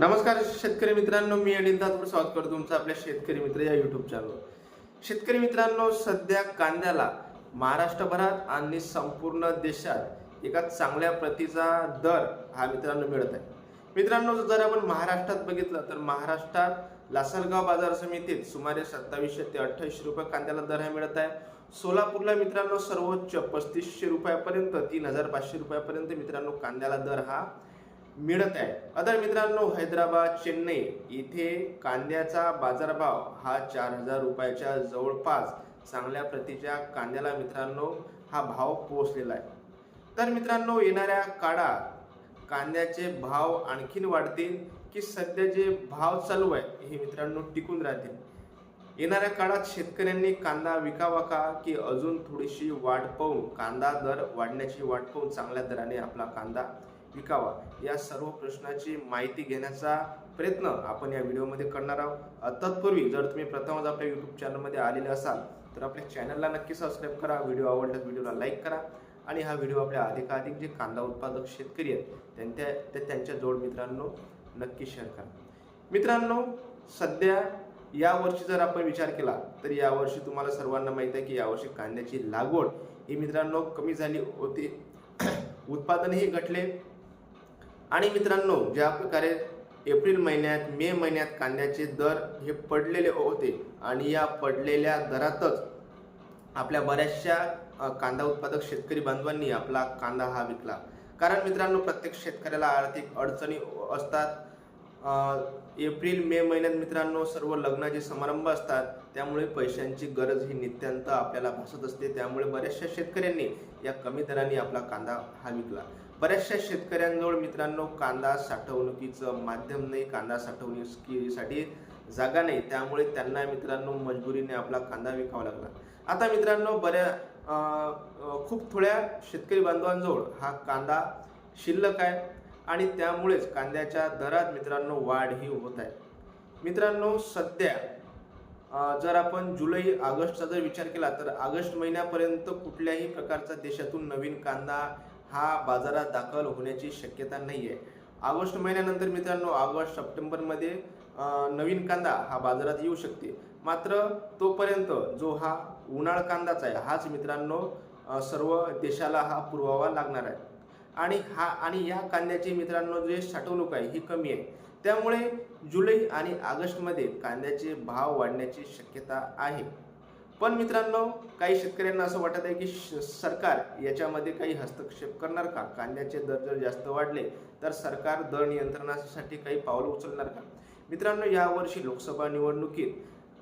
नमस्कार शेतकरी मित्रांनो मी अनिल तातपूर स्वागत करतो तुमचं आपल्या शेतकरी मित्र या युट्यूब चॅनलवर शेतकरी मित्रांनो सध्या कांद्याला महाराष्ट्रभरात आणि संपूर्ण देशात एका चांगल्या प्रतीचा दर हा मित्रांनो मिळत आहे. मित्रांनो जर आपण महाराष्ट्रात बघितलं तर महाराष्ट्रात लासलगाव बाजार समितीत सुमारे सत्तावीसशे ते अठ्ठावीसशे रुपये कांद्याला दर हा मिळत आहे. सोलापूरला मित्रांनो सर्वोच्च पस्तीसशे रुपयापर्यंत तीन हजार पाचशे रुपयापर्यंत मित्रांनो कांद्याला दर हा मिळत आहे. अदर मित्रांनो हैदराबाद चेन्नई इथे कांद्याचा बाजारभाव हा चार हजार रुपयाच्या जवळपास चांगल्या प्रतीच्या कांद्याला मित्रांनो हा भाव पोहोचलेला आहे. तर मित्रांनो येणाऱ्या काळात कांद्याचे भाव आणखीन वाढतील की सध्या जे भाव चालू आहे हे मित्रांनो टिकून राहतील. येणाऱ्या काळात शेतकऱ्यांनी कांदा विकावा का की अजून थोडीशी वाढ पाहून कांदा दर वाढण्याची वाट पाहून चांगल्या दराने आपला कांदा विकावा या सर्व प्रश्नाची माहिती घेण्याचा प्रयत्न आपण या व्हिडिओमध्ये करणार आहोत. तत्पूर्वी जर तुम्ही प्रथमच आपल्या यूट्यूब चॅनलमध्ये आलेले असाल तर आपल्या चॅनलला नक्की सबस्क्राईब करा व्हिडिओ आवडल्यास व्हिडिओला लाईक करा आणि हा व्हिडिओ आपल्या अधिकाधिक जे कांदा उत्पादक शेतकरी आहेत त्यांच्या ते त्यांच्या जोड मित्रांनो नक्की शेअर करा. मित्रांनो सध्या यावर्षी जर आपण विचार केला तर यावर्षी तुम्हाला सर्वांना माहीत आहे की यावर्षी कांद्याची लागवड ही मित्रांनो कमी झाली होती. उत्पादनही घटले. आणि मित्रांनो ज्या प्रकारे एप्रिल महिन्यात मे महिन्यात कांद्याचे दर हे पडलेले होते आणि या पडलेल्या दरातच आपल्या बऱ्याचशा कांदा उत्पादक शेतकरी बांधवांनी आपला कांदा हा विकला. कारण मित्रांनो प्रत्येक शेतकऱ्याला आर्थिक अडचणी असतात. एप्रिल मे महिन्यात मित्रांनो सर्व लग्नाचे समारंभ असतात त्यामुळे पैशांची गरज ही नित्यांत आपल्याला भासत असते. त्यामुळे बऱ्याचशा शेतकऱ्यांनी या कमी दराने आपला कांदा हा विकला. बऱ्याचशा शेतकऱ्यांजवळ मित्रांनो कांदा साठवणुकीचं माध्यम नाही कांदा साठवणुकीसाठी जागा नाही. त्यामुळे त्यांना मित्रांनो मजबुरीने आपला कांदा विकावा लागला. आता मित्रांनो बऱ्या खूप थोड्या शेतकरी बांधवांजवळ हा कांदा शिल्लक आहे. आणि त्यामुळेच कांद्याच्या दरात मित्रांनो वाढ ही होत आहे. मित्रांनो सध्या जर आपण जुलै ऑगस्टचा जर विचार केला तर ऑगस्ट महिन्यापर्यंत कुठल्याही प्रकारचा देशातून नवीन कांदा हा बाजारात दाखल होण्याची शक्यता नाही आहे ऑगस्ट महिन्यानंतर मित्रांनो ऑगस्ट सप्टेंबरमध्ये नवीन कांदा हा बाजारात येऊ शकते. मात्र तोपर्यंत जो हा उन्हाळ कांदाच आहे हाच मित्रांनो सर्व देशाला हा पुरवावा लागणार आहे. आणि हा आणि या कांद्याची मित्रांनो जे साठवणूक आहे ही कमी आहे. त्यामुळे जुलै आणि ऑगस्टमध्ये कांद्याचे भाव वाढण्याची शक्यता आहे. पण मित्रांनो काही शेतकऱ्यांना असं वाटत आहे की श- सरकार याच्यामध्ये काही हस्तक्षेप करणार का? कांद्याचे दर जर जास्त वाढले तर सरकार दर नियंत्रणासाठी काही पावलं उचलणार का? मित्रांनो यावर्षी लोकसभा निवडणुकीत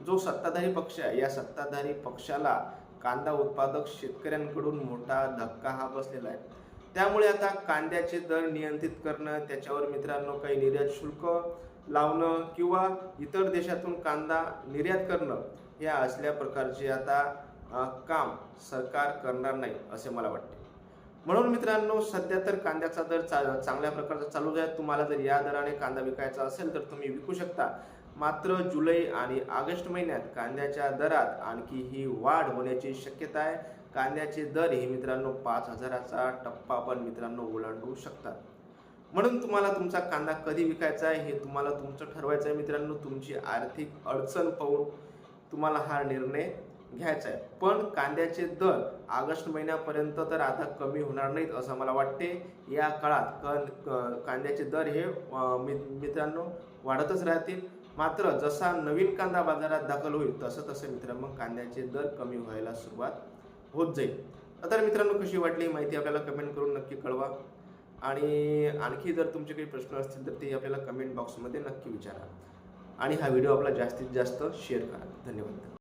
जो सत्ताधारी पक्ष आहे या सत्ताधारी पक्षाला कांदा उत्पादक शेतकऱ्यांकडून मोठा धक्का हा बसलेला आहे. त्यामुळे आता कांद्याचे दर नियंत्रित करणं त्याच्यावर मित्रांनो काही निर्यात शुल्क लावणं किंवा इतर देशातून कांदा निर्यात करणं या असल्या प्रकारचे आता काम सरकार करणार नाही असे मला वाटते. म्हणून मित्रांनो सध्या तर कांद्याचा दर चा चांगल्या प्रकारचा चालू आहे. तुम्हाला जर या दराने कांदा विकायचा असेल तर तुम्ही विकू शकता. मात्र जुलै आणि ऑगस्ट महिन्यात कांद्याच्या दरात आणखी ही वाढ होण्याची शक्यता आहे. कांद्याचे दर हे मित्रांनो पाच हजाराचा टप्पा पण मित्रांनो ओलांडू शकतात. म्हणून तुम्हाला तुमचा कांदा कधी विकायचा आहे हे तुम्हाला तुमचं ठरवायचं आहे मित्रांनो. तुमची आर्थिक अडचण पाहून तुम्हाला हा निर्णय घ्यायचा आहे. पण कांद्याचे दर ऑगस्ट महिन्यापर्यंत तर आता कमी होणार नाहीत असं मला वाटते. या काळात कंद क- कांद्याचे दर हे मि- मित्रांनो वाढतच राहतील. मात्र जसा नवीन कांदा बाजारात दाखल होईल तसं तसं मित्रांनो कांद्याचे दर कमी व्हायला सुरुवात होत जाईल. तर मित्रांनो कशी वाटली माहिती आपल्याला कमेंट करून नक्की कळवा. आणि आणखी जर तुमचे काही प्रश्न असतील तर ते आपल्याला कमेंट बॉक्समध्ये नक्की विचारा. आणि हा व्हिडिओ आपला जास्तीत जास्त शेअर करा. धन्यवाद.